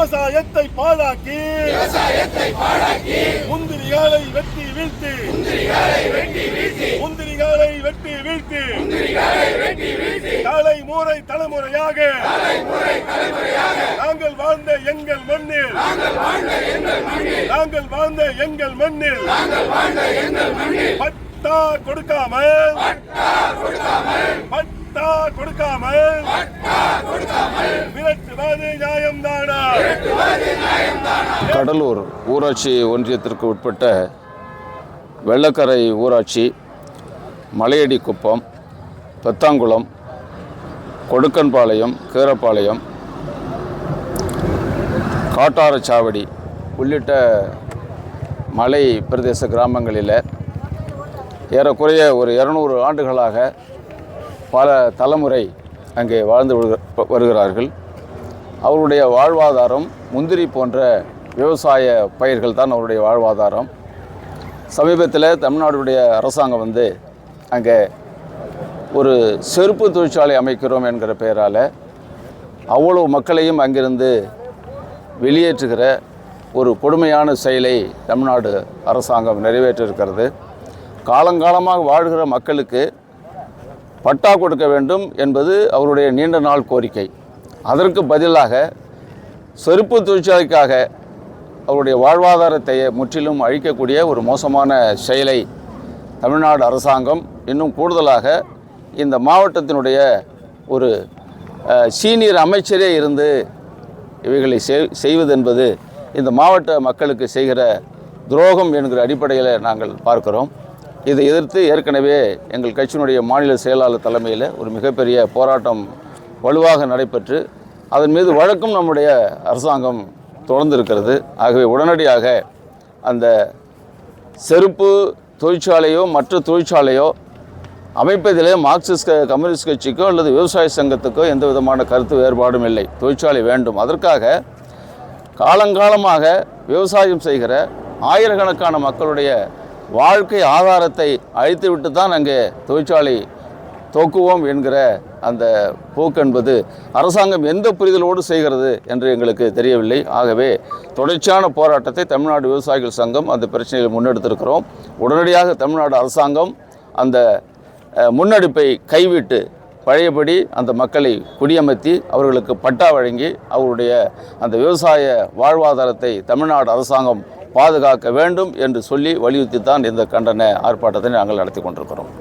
விவசாயத்தை பாழாக்கி. முந்திரிகளை வெட்டி வீழ்த்தி. முந்திரிகளை வெட்டி வீழ்த்தி. தலை முறை தலைமுறையாக. நாங்கள் வாழ்ந்த எங்கள் மண்ணில். நாங்கள் வாழ்ந்த எங்கள் மண்ணில். பட்டா கொடுக்காமல். பட்டா கொடுக்காமல். விரட்டுவது நியாயம்தானா? கடலூர் ஊராட்சி ஒன்றியத்திற்கு உட்பட்ட வெள்ளக்கரை ஊராட்சி மலையடி குப்பம் பெத்தாங்குளம் கொடுக்கன்பாளையம் கீரப்பாளையம் காட்டாரச்சாவடி உள்ளிட்ட மலை பிரதேச கிராமங்களில் ஏறக்குறைய ஒரு இரநூறு ஆண்டுகளாக பல தலைமுறை அங்கே வாழ்ந்து வருகிறார்கள். அவருடைய வாழ்வாதாரம் முந்திரி போன்ற விவசாய பயிர்கள் தான் அவருடைய வாழ்வாதாரம். சமீபத்தில் தமிழ்நாடுடைய அரசாங்கம் வந்து அங்கே ஒரு செருப்பு தொழிற்சாலை அமைக்கிறோம் என்கிற பெயரால் அவ்வளவு மக்களையும் அங்கிருந்து வெளியேற்றுகிற ஒரு கொடுமையான செயலை தமிழ்நாடு அரசாங்கம் நிறைவேற்றிருக்கிறது காலங்காலமாக வாழ்கிற மக்களுக்கு பட்டா கொடுக்க வேண்டும் என்பது அவருடைய நீண்ட நாள் கோரிக்கை. அதற்கு பதிலாக செருப்பு தொழிற்சாலைக்காக அவருடைய வாழ்வாதாரத்தை முற்றிலும் அழிக்கக்கூடிய ஒரு மோசமான செயலை தமிழ்நாடு அரசாங்கம் இன்னும் கூடுதலாக இந்த மாவட்டத்தினுடைய ஒரு சீனியர் அமைச்சரே இருந்து இவைகளை செய்வது என்பது இந்த மாவட்ட மக்களுக்கு செய்கிற துரோகம் என்கிற அடிப்படையில் நாங்கள் பார்க்கிறோம். இதை எதிர்த்து ஏற்கனவே எங்கள் கட்சியினுடைய மாநில செயலாளர் தலைமையில் ஒரு மிகப்பெரிய போராட்டம் வலுவாக நடைபெற்று அதன் மீது வழக்கும் நம்முடைய அரசாங்கம் தொடர்ந்து இருக்கிறது ஆகவே உடனடியாக அந்த செருப்பு தொழிற்சாலையோ மற்ற தொழிற்சாலையோ அமைப்பதிலே மார்க்சிஸ்ட் க- கம்யூனிஸ்ட் கட்சிக்கோ அல்லது விவசாய சங்கத்துக்கோ எந்த விதமான கருத்து வேறுபாடும் இல்லை. தொழிற்சாலை வேண்டும். அதற்காக காலங்காலமாக விவசாயம் செய்கிற ஆயிரக்கணக்கான மக்களுடைய வாழ்க்கை ஆதாரத்தை அழித்துவிட்டு தான் அங்கே தொழிற்சாலை தோக்குவோம் என்கிற அந்த போக்கு என்பது அரசாங்கம் எந்த புரிதலோடு செய்கிறது என்று எங்களுக்கு தெரியவில்லை. ஆகவே தொடர்ச்சியான போராட்டத்தை தமிழ்நாடு விவசாயிகள் சங்கம் அந்த பிரச்சனையில் முன்னெடுத்திருக்கிறோம். உடனடியாக தமிழ்நாடு அரசாங்கம் அந்த முன்னெடுப்பை கைவிட்டு பழையபடி அந்த மக்களை குடியமர்த்தி அவர்களுக்கு பட்டா வழங்கி அவருடைய அந்த விவசாய வாழ்வாதாரத்தை தமிழ்நாடு அரசாங்கம் பாதுகாக்க வேண்டும் என்று சொல்லி வலியுறுத்தி தான் இந்த கண்டன ஆர்ப்பாட்டத்தை நாங்கள் நடத்தி கொண்டிருக்கிறோம்.